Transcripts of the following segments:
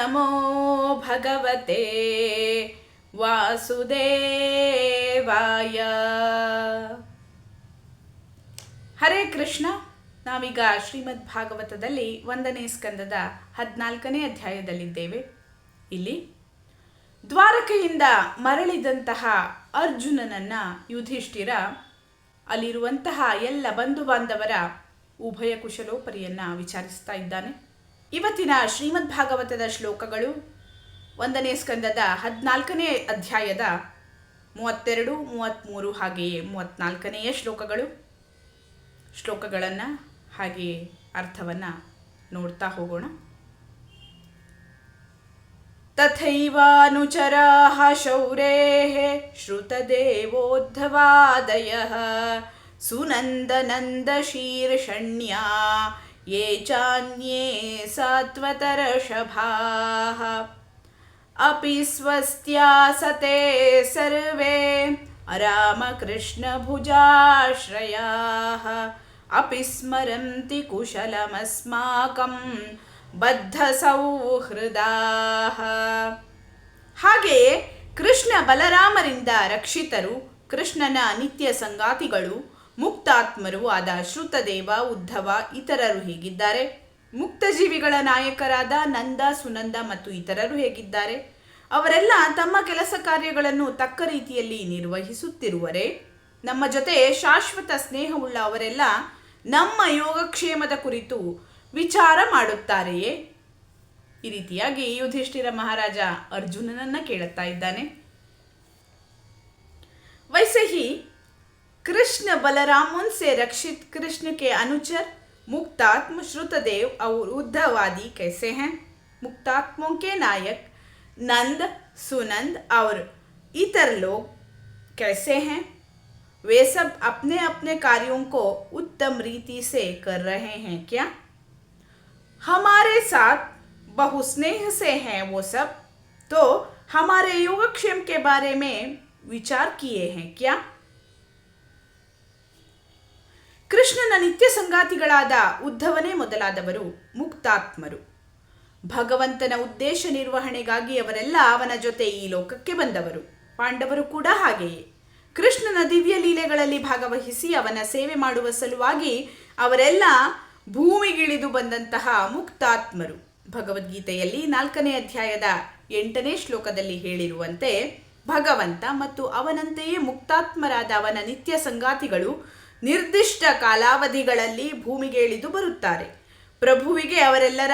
ನಮೋ ಭಗವತೆ ವಾಸುದೇವಾಯ ಹರೇ ಕೃಷ್ಣ ನಾವೀಗ ಶ್ರೀಮದ್ ಭಾಗವತದಲ್ಲಿ ಒಂದನೇ ಸ್ಕಂದದ ಹದಿನಾಲ್ಕನೇ ಅಧ್ಯಾಯದಲ್ಲಿದ್ದೇವೆ. ಇಲ್ಲಿ, ದ್ವಾರಕೆಯಿಂದ ಮರಳಿದಂತಹ ಅರ್ಜುನನನ್ನ ಯುಧಿಷ್ಠಿರ, ಅಲ್ಲಿರುವಂತಹ ಎಲ್ಲ ಬಂಧು ಬಾಂಧವರ ಉಭಯ ಕುಶಲೋಪರಿಯನ್ನ ವಿಚಾರಿಸ್ತಾ ಇದ್ದಾನೆ. ಇವತ್ತಿನ ಶ್ರೀಮದ್ ಭಾಗವತದ ಶ್ಲೋಕಗಳು ಒಂದನೇ ಸ್ಕಂದದ ಹದಿನಾಲ್ಕನೇ ಅಧ್ಯಾಯದ ಮೂವತ್ತೆರಡು ಮೂವತ್ತ್ಮೂರು ಹಾಗೆಯೇ ಮೂವತ್ತ್ನಾಲ್ಕನೆಯ ಶ್ಲೋಕಗಳು. ಶ್ಲೋಕಗಳನ್ನು ಹಾಗೆಯೇ ಅರ್ಥವನ್ನು ನೋಡ್ತಾ ಹೋಗೋಣ. ತಥೈವಾನುಚರಾಹ ಶ್ರುತದೇವೋದ್ಧವಾದಯ ಸುನಂದನಂದ ಸುನಂದನಂದಶೀರ್ಷಣ್ಯಾ ये चान्ये सात्वतरषभाः अपि स्वस्त्यासते सर्वे रामकृष्णभुजाश्रयाः अपि स्मरन्ति कुशलमस्माकं ಬದ್ಧಸೌಹೃದಾಹ ಹಾಗೆಯೇ ಕೃಷ್ಣ ಬಲರಾಮರಿಂದ ರಕ್ಷಿತರು ಕೃಷ್ಣನ ನಿತ್ಯ ಸಂಗಾತಿಗಳು ಮುಕ್ತಾತ್ಮರು ಆದ ಶ್ರುತದೇವ, ಉದ್ಧವ ಇತರರು ಹೇಗಿದ್ದಾರೆ? ಮುಕ್ತಜೀವಿಗಳ ನಾಯಕರಾದ ನಂದ, ಸುನಂದ ಮತ್ತು ಇತರರು ಹೇಗಿದ್ದಾರೆ? ಅವರೆಲ್ಲ ತಮ್ಮ ಕೆಲಸ ಕಾರ್ಯಗಳನ್ನು ತಕ್ಕ ರೀತಿಯಲ್ಲಿ ನಿರ್ವಹಿಸುತ್ತಿರುವರೆ? ನಮ್ಮ ಜೊತೆ ಶಾಶ್ವತ ಸ್ನೇಹವುಳ್ಳ ಅವರೆಲ್ಲ ನಮ್ಮ ಯೋಗಕ್ಷೇಮದ ಕುರಿತು ವಿಚಾರ ಮಾಡುತ್ತಾರೆಯೇ? ಈ ರೀತಿಯಾಗಿ ಯುಧಿಷ್ಠಿರ ಮಹಾರಾಜ ಅರ್ಜುನನನ್ನ ಕೇಳುತ್ತಾ ಇದ್ದಾನೆ. ವೈಸಹಿ कृष्ण बलरामों से रक्षित कृष्ण के अनुचर मुक्तात्म श्रुतदेव और उद्धवादी कैसे हैं मुक्तात्मों के नायक नंद सुनंद और इतर लोग कैसे हैं वे सब अपने अपने कार्यों को उत्तम रीति से कर रहे हैं क्या हमारे साथ बहुस्नेह से हैं वो सब तो हमारे योगक्षेम के बारे में विचार किए हैं क्या ಕೃಷ್ಣನ ನಿತ್ಯ ಸಂಗಾತಿಗಳಾದ ಉದ್ಧವನೇ ಮೊದಲಾದವರು ಮುಕ್ತಾತ್ಮರು. ಭಗವಂತನ ಉದ್ದೇಶ ನಿರ್ವಹಣೆಗಾಗಿ ಅವರೆಲ್ಲ ಅವನ ಜೊತೆ ಈ ಲೋಕಕ್ಕೆ ಬಂದವರು. ಪಾಂಡವರು ಕೂಡ ಹಾಗೆಯೇ. ಕೃಷ್ಣನ ದಿವ್ಯ ಲೀಲೆಗಳಲ್ಲಿ ಭಾಗವಹಿಸಿ ಅವನ ಸೇವೆ ಮಾಡುವ ಸಲುವಾಗಿ ಅವರೆಲ್ಲ ಭೂಮಿಗಿಳಿದು ಬಂದಂತಹ ಮುಕ್ತಾತ್ಮರು. ಭಗವದ್ಗೀತೆಯಲ್ಲಿ ನಾಲ್ಕನೇ ಅಧ್ಯಾಯದ ಎಂಟನೇ ಶ್ಲೋಕದಲ್ಲಿ ಹೇಳಿರುವಂತೆ ಭಗವಂತ ಮತ್ತು ಅವನಂತೆಯೇ ಮುಕ್ತಾತ್ಮರಾದ ಅವನ ನಿತ್ಯ ಸಂಗಾತಿಗಳು ನಿರ್ದಿಷ್ಟ ಕಾಲಾವಧಿಗಳಲ್ಲಿ ಭೂಮಿಗೆ ಇಳಿದು ಬರುತ್ತಾರೆ. ಪ್ರಭುವಿಗೆ ಅವರೆಲ್ಲರ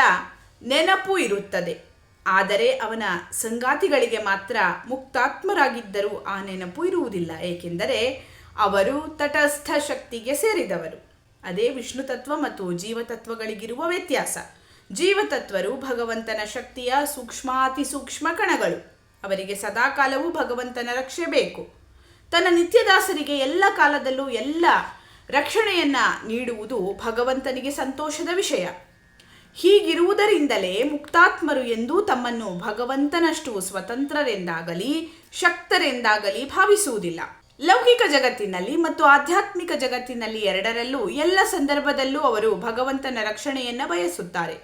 ನೆನಪು ಇರುತ್ತದೆ. ಆದರೆ ಅವನ ಸಂಗಾತಿಗಳಿಗೆ ಮಾತ್ರ ಮುಕ್ತಾತ್ಮರಾಗಿದ್ದರೂ ಆ ನೆನಪು ಇರುವುದಿಲ್ಲ. ಏಕೆಂದರೆ ಅವರು ತಟಸ್ಥ ಶಕ್ತಿಗೆ ಸೇರಿದವರು. ಅದೇ ವಿಷ್ಣು ತತ್ವ ಮತ್ತು ಜೀವತತ್ವಗಳಿಗಿರುವ ವ್ಯತ್ಯಾಸ. ಜೀವತತ್ವರು ಭಗವಂತನ ಶಕ್ತಿಯ ಸೂಕ್ಷ್ಮಾತಿ ಸೂಕ್ಷ್ಮ ಕಣಗಳು. ಅವರಿಗೆ ಸದಾಕಾಲವೂ ಭಗವಂತನ ರಕ್ಷೆ ಬೇಕು. ತನ್ನ ನಿತ್ಯದಾಸರಿಗೆ ಎಲ್ಲ ಕಾಲದಲ್ಲೂ ಎಲ್ಲ ರಕ್ಷಣೆಯನ್ನ ನೀಡುವುದು ಭಗವಂತನಿಗೆ ಸಂತೋಷದ ವಿಷಯ. ಹೀಗಿರುವುದರಿಂದಲೇ ಮುಕ್ತಾತ್ಮರು ಎಂದೂ ತಮ್ಮನ್ನು ಭಗವಂತನಷ್ಟು ಸ್ವತಂತ್ರರೆಂದಾಗಲಿ, ಶಕ್ತರೆಂದಾಗಲಿ ಭಾವಿಸುವುದಿಲ್ಲ. ಲೌಕಿಕ ಜಗತ್ತಿನಲ್ಲಿ ಮತ್ತು ಆಧ್ಯಾತ್ಮಿಕ ಜಗತ್ತಿನಲ್ಲಿ ಎರಡರಲ್ಲೂ ಎಲ್ಲ ಸಂದರ್ಭದಲ್ಲೂ ಅವರು ಭಗವಂತನ ರಕ್ಷಣೆಯನ್ನ ಬಯಸುತ್ತಾರೆ.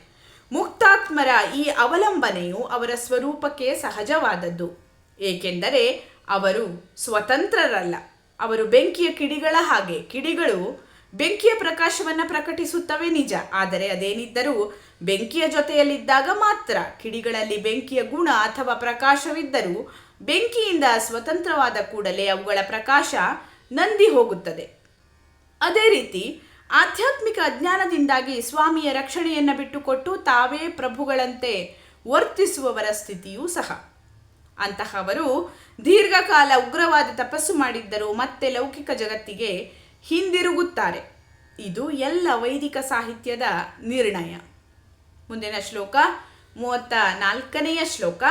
ಮುಕ್ತಾತ್ಮರ ಈ ಅವಲಂಬನೆಯು ಅವರ ಸ್ವರೂಪಕ್ಕೆ ಸಹಜವಾದದ್ದು. ಏಕೆಂದರೆ ಅವರು ಸ್ವತಂತ್ರರಲ್ಲ. ಅವರು ಬೆಂಕಿಯ ಕಿಡಿಗಳ ಹಾಗೆ. ಕಿಡಿಗಳು ಬೆಂಕಿಯ ಪ್ರಕಾಶವನ್ನು ಪ್ರಕಟಿಸುತ್ತವೆ ನಿಜ. ಆದರೆ ಅದೇನಿದ್ದರೂ ಬೆಂಕಿಯ ಜೊತೆಯಲ್ಲಿದ್ದಾಗ ಮಾತ್ರ ಕಿಡಿಗಳಲ್ಲಿ ಬೆಂಕಿಯ ಗುಣ ಅಥವಾ ಪ್ರಕಾಶವಿದ್ದರೂ ಬೆಂಕಿಯಿಂದ ಸ್ವತಂತ್ರವಾದ ಕೂಡಲೇ ಅವುಗಳ ಪ್ರಕಾಶ ನಂದಿ ಹೋಗುತ್ತದೆ. ಅದೇ ರೀತಿ ಆಧ್ಯಾತ್ಮಿಕ ಅಜ್ಞಾನದಿಂದಾಗಿ ಸ್ವಾಮಿಯ ರಕ್ಷಣೆಯನ್ನು ಬಿಟ್ಟುಕೊಟ್ಟು ತಾವೇ ಪ್ರಭುಗಳಂತೆ ವರ್ತಿಸುವವರ ಸ್ಥಿತಿಯೂ ಸಹ. ಅಂತಹವರು ದೀರ್ಘಕಾಲ ಉಗ್ರವಾದ ತಪಸ್ಸು ಮಾಡಿದ್ದರೂ, ಮತ್ತೆ ಲೌಕಿಕ ಜಗತ್ತಿಗೆ ಹಿಂದಿರುಗುತ್ತಾರೆ. ಇದು ಎಲ್ಲ ವೈದಿಕ ಸಾಹಿತ್ಯದ ನಿರ್ಣಯ. ಮುಂದಿನ ಶ್ಲೋಕ ಮೂವತ್ತ ನಾಲ್ಕನೆಯ ಶ್ಲೋಕ.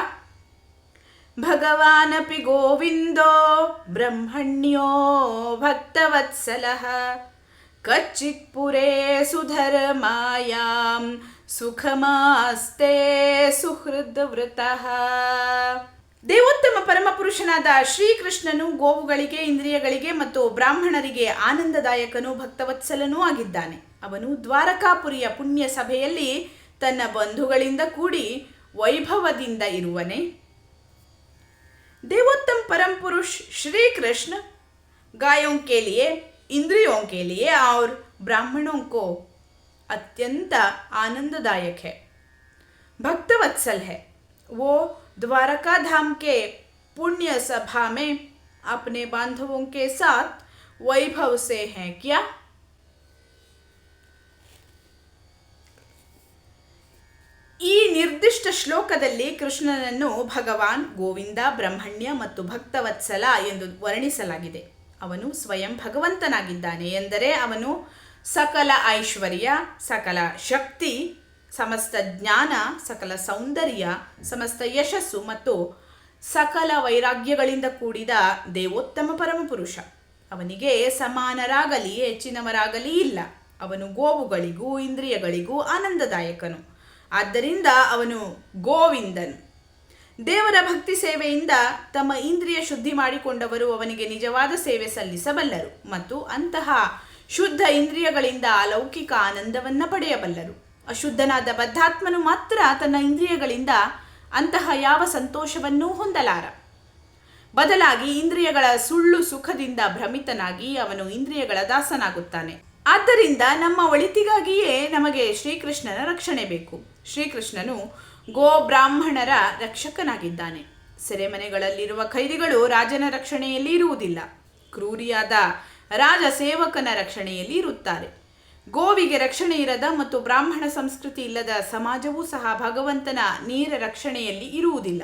ಭಗವಾನಪಿ ಗೋವಿಂದೋ ಬ್ರಹ್ಮಣ್ಯೋ ಭಕ್ತವತ್ಸಲಃ. ಕಚ್ಚಿತ್ ಪುರೇ ಸುಧರ್ಮಾಯಾಂ ಸುಖಮಾಸ್ತೆ ಸುಹೃದ್ವೃತಃ ದೇವೋತ್ತಮ ಪರಮಪುರುಷನಾದ ಶ್ರೀಕೃಷ್ಣನು ಗೋವುಗಳಿಗೆ, ಇಂದ್ರಿಯಗಳಿಗೆ ಮತ್ತು ಬ್ರಾಹ್ಮಣರಿಗೆ ಆನಂದದಾಯಕನು ಭಕ್ತವತ್ಸಲನೂ ಆಗಿದ್ದಾನೆ. ಅವನು ದ್ವಾರಕಾಪುರಿಯ ಪುಣ್ಯ ಸಭೆಯಲ್ಲಿ ತನ್ನ ಬಂಧುಗಳಿಂದ ಕೂಡಿ ವೈಭವದಿಂದ ಇರುವನೆ. ದೇವೋತ್ತಮ ಪರಮಪುರುಷ್ ಶ್ರೀಕೃಷ್ಣ गायों के लिए इंद्रियों ಅತ್ಯಂತ लिए और ब्राह्मणों को वो द्वारका धाम के पुण्य सभा में अपने बांधवों के साथ वैभव से हैं क्या ಈ ನಿರ್ದಿಷ್ಟ ಶ್ಲೋಕದಲ್ಲಿ ಕೃಷ್ಣನನ್ನು ಭಗವಾನ್ ಗೋವಿಂದ ಬ್ರಹ್ಮಣ್ಯ ಮತ್ತು ಭಕ್ತವತ್ಸಲ ಎಂದು ವರ್ಣಿಸಲಾಗಿದೆ ಅವನು ಸ್ವಯಂ ಭಗವಂತನಾಗಿದ್ದಾನೆ ಎಂದರೆ ಅವನು ಸಕಲ ಐಶ್ವರ್ಯ ಸಕಲ ಶಕ್ತಿ ಸಮಸ್ತ ಜ್ಞಾನ, ಸಕಲ ಸೌಂದರ್ಯ, ಸಮಸ್ತ ಯಶಸ್ಸು ಮತ್ತು ಸಕಲ ವೈರಾಗ್ಯಗಳಿಂದ ಕೂಡಿದ ದೇವೋತ್ತಮ ಪರಮಪುರುಷ. ಅವನಿಗೆ ಸಮಾನರಾಗಲಿ, ಹೆಚ್ಚಿನವರಾಗಲಿ ಇಲ್ಲ. ಅವನು ಗೋವುಗಳಿಗೂ, ಇಂದ್ರಿಯಗಳಿಗೂ ಆನಂದದಾಯಕನು. ಆದ್ದರಿಂದ ಅವನು ಗೋವಿಂದನು. ದೇವರ ಭಕ್ತಿ ಸೇವೆಯಿಂದ ತಮ್ಮ ಇಂದ್ರಿಯ ಶುದ್ಧಿ ಮಾಡಿಕೊಂಡವರು ಅವನಿಗೆ ನಿಜವಾದ ಸೇವೆ ಸಲ್ಲಿಸಬಲ್ಲರು ಮತ್ತು ಅಂತಹ ಶುದ್ಧ ಇಂದ್ರಿಯಗಳಿಂದ ಅಲೌಕಿಕ ಆನಂದವನ್ನು ಪಡೆಯಬಲ್ಲರು. ಅಶುದ್ಧನಾದ ಬದ್ಧಾತ್ಮನು ಮಾತ್ರ ತನ್ನ ಇಂದ್ರಿಯಗಳಿಂದ ಅಂತಹ ಯಾವ ಸಂತೋಷವನ್ನೂ ಹೊಂದಲಾರ. ಬದಲಾಗಿ ಇಂದ್ರಿಯಗಳ ಸುಳ್ಳು ಸುಖದಿಂದ ಭ್ರಮಿತನಾಗಿ ಅವನು ಇಂದ್ರಿಯಗಳ ದಾಸನಾಗುತ್ತಾನೆ. ಆದ್ದರಿಂದ ನಮ್ಮ ಒಳಿತಿಗಾಗಿಯೇ ನಮಗೆ ಶ್ರೀಕೃಷ್ಣನ ರಕ್ಷಣೆ ಬೇಕು. ಶ್ರೀಕೃಷ್ಣನು ಗೋ ಬ್ರಾಹ್ಮಣರ ರಕ್ಷಕನಾಗಿದ್ದಾನೆ. ಸೆರೆಮನೆಗಳಲ್ಲಿರುವ ಖೈದಿಗಳು ರಾಜನ ರಕ್ಷಣೆಯಲ್ಲಿ ಇರುವುದಿಲ್ಲ. ಕ್ರೂರಿಯಾದ ರಾಜ ಸೇವಕನ ರಕ್ಷಣೆಯಲ್ಲಿ ಇರುತ್ತಾರೆ. ಗೋವಿಗೆ ರಕ್ಷಣೆ ಇರದ ಮತ್ತು ಬ್ರಾಹ್ಮಣ ಸಂಸ್ಕೃತಿ ಇಲ್ಲದ ಸಮಾಜವೂ ಸಹ ಭಗವಂತನ ನೇರ ರಕ್ಷಣೆಯಲ್ಲಿ ಇರುವುದಿಲ್ಲ.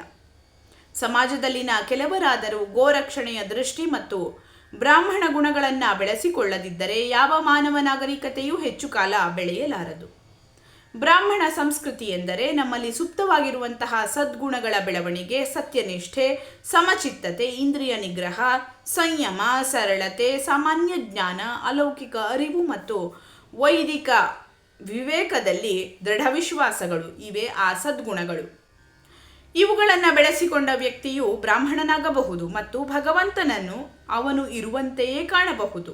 ಸಮಾಜದಲ್ಲಿನ ಕೆಲವರಾದರೂ ಗೋ ರಕ್ಷಣೆಯ ದೃಷ್ಟಿ ಮತ್ತು ಬ್ರಾಹ್ಮಣ ಗುಣಗಳನ್ನು ಬೆಳೆಸಿಕೊಳ್ಳದಿದ್ದರೆ ಯಾವ ಮಾನವ ನಾಗರಿಕತೆಯೂ ಹೆಚ್ಚು ಕಾಲ ಬೆಳೆಯಲಾರದು. ಬ್ರಾಹ್ಮಣ ಸಂಸ್ಕೃತಿ ಎಂದರೆ ನಮ್ಮಲ್ಲಿ ಸುಪ್ತವಾಗಿರುವಂತಹ ಸದ್ಗುಣಗಳ ಬೆಳವಣಿಗೆ, ಸತ್ಯನಿಷ್ಠೆ, ಸಮಚಿತ್ತತೆ, ಇಂದ್ರಿಯ ನಿಗ್ರಹ, ಸಂಯಮ, ಸರಳತೆ, ಸಾಮಾನ್ಯ ಜ್ಞಾನ, ಅಲೌಕಿಕ ಅರಿವು ಮತ್ತು ವೈದಿಕ ವಿವೇಕದಲ್ಲಿ ದೃಢ ವಿಶ್ವಾಸಗಳು ಇವೆ, ಆ ಸದ್ಗುಣಗಳು. ಇವುಗಳನ್ನು ಬೆಳೆಸಿಕೊಂಡ ವ್ಯಕ್ತಿಯು ಬ್ರಾಹ್ಮಣನಾಗಬಹುದು ಮತ್ತು ಭಗವಂತನನ್ನು ಅವನು ಇರುವಂತೆಯೇ ಕಾಣಬಹುದು.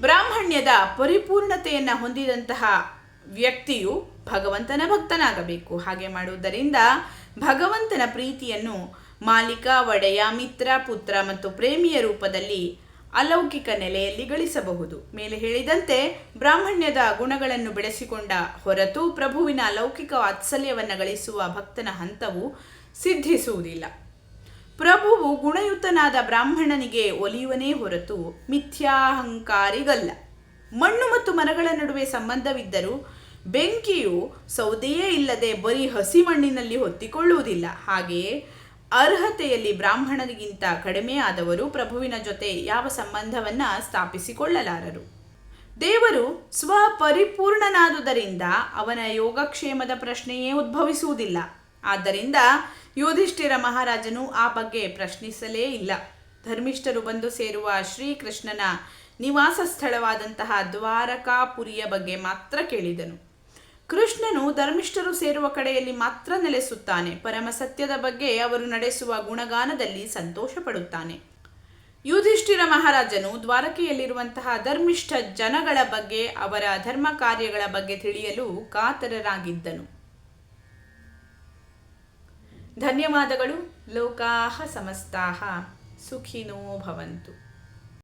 ಬ್ರಾಹ್ಮಣ್ಯದ ಪರಿಪೂರ್ಣತೆಯನ್ನು ಹೊಂದಿದಂತಹ ವ್ಯಕ್ತಿಯು ಭಗವಂತನ ಭಕ್ತನಾಗಬೇಕು. ಹಾಗೆ ಮಾಡುವುದರಿಂದ ಭಗವಂತನ ಪ್ರೀತಿಯನ್ನು ಮಾಲೀಕ, ಒಡೆಯ, ಮಿತ್ರ, ಪುತ್ರ ಮತ್ತು ಪ್ರೇಮಿಯ ರೂಪದಲ್ಲಿ ಅಲೌಕಿಕ ನೆಲೆಯಲ್ಲಿ ಗಳಿಸಬಹುದು. ಮೇಲೆ ಹೇಳಿದಂತೆ, ಬ್ರಾಹ್ಮಣ್ಯದ ಗುಣಗಳನ್ನು ಬೆಳೆಸಿಕೊಂಡ ಹೊರತು ಪ್ರಭುವಿನ ಅಲೌಕಿಕ ವಾತ್ಸಲ್ಯವನ್ನು ಗಳಿಸುವ ಭಕ್ತನ ಹಂತವು ಸಿದ್ಧಿಸುವುದಿಲ್ಲ. ಪ್ರಭುವು ಗುಣಯುತನಾದ ಬ್ರಾಹ್ಮಣನಿಗೆ ಒಲಿಯುವನೇ ಹೊರತು ಮಿಥ್ಯಾಹಂಕಾರಿಗಲ್ಲ. ಮಣ್ಣು ಮತ್ತು ಮರಗಳ ನಡುವೆ ಸಂಬಂಧವಿದ್ದರೂ ಬೆಂಕಿಯು ಸೌದೆಯೇ ಇಲ್ಲದೆ ಬರೀ ಹಸಿ ಮಣ್ಣಿನಲ್ಲಿ ಹೊತ್ತಿಕೊಳ್ಳುವುದಿಲ್ಲ. ಹಾಗೆಯೇ ಅರ್ಹತೆಯಲ್ಲಿ ಬ್ರಾಹ್ಮಣರಿಗಿಂತ ಕಡಿಮೆ ಆದವರು ಪ್ರಭುವಿನ ಜೊತೆ ಯಾವ ಸಂಬಂಧವನ್ನ ಸ್ಥಾಪಿಸಿಕೊಳ್ಳಲಾರರು? ದೇವರು ಸ್ವಪರಿಪೂರ್ಣನಾದುದರಿಂದ ಅವನ ಯೋಗಕ್ಷೇಮದ ಪ್ರಶ್ನೆಯೇ ಉದ್ಭವಿಸುವುದಿಲ್ಲ. ಆದ್ದರಿಂದ ಯುಧಿಷ್ಠಿರ ಮಹಾರಾಜನು ಆ ಬಗ್ಗೆ ಪ್ರಶ್ನಿಸಲೇ ಇಲ್ಲ. ಧರ್ಮಿಷ್ಠರು ಬಂದು ಸೇರುವ ಶ್ರೀಕೃಷ್ಣನ ನಿವಾಸ ಸ್ಥಳವಾದಂತಹ ದ್ವಾರಕಾಪುರಿಯ ಬಗ್ಗೆ ಮಾತ್ರ ಕೇಳಿದನು. ಕೃಷ್ಣನು ಧರ್ಮಿಷ್ಠರು ಸೇರುವ ಕಡೆಯಲ್ಲಿ ಮಾತ್ರ ನೆಲೆಸುತ್ತಾನೆ. ಪರಮ ಸತ್ಯದ ಬಗ್ಗೆ ಅವರು ನಡೆಸುವ ಗುಣಗಾನದಲ್ಲಿ ಸಂತೋಷ ಪಡುತ್ತಾನೆ ಯುಧಿಷ್ಠಿರ ಮಹಾರಾಜನು ದ್ವಾರಕೆಯಲ್ಲಿರುವಂತಹ ಧರ್ಮಿಷ್ಠ ಜನಗಳ ಬಗ್ಗೆ, ಅವರ ಧರ್ಮ ಕಾರ್ಯಗಳ ಬಗ್ಗೆ ತಿಳಿಯಲು ಕಾತರರಾಗಿದ್ದನು. ಧನ್ಯವಾದಗಳು. ಲೋಕಾಹ ಸಮಸ್ತಾಹ. ಸುಖಿನೋ ಭವಂತು.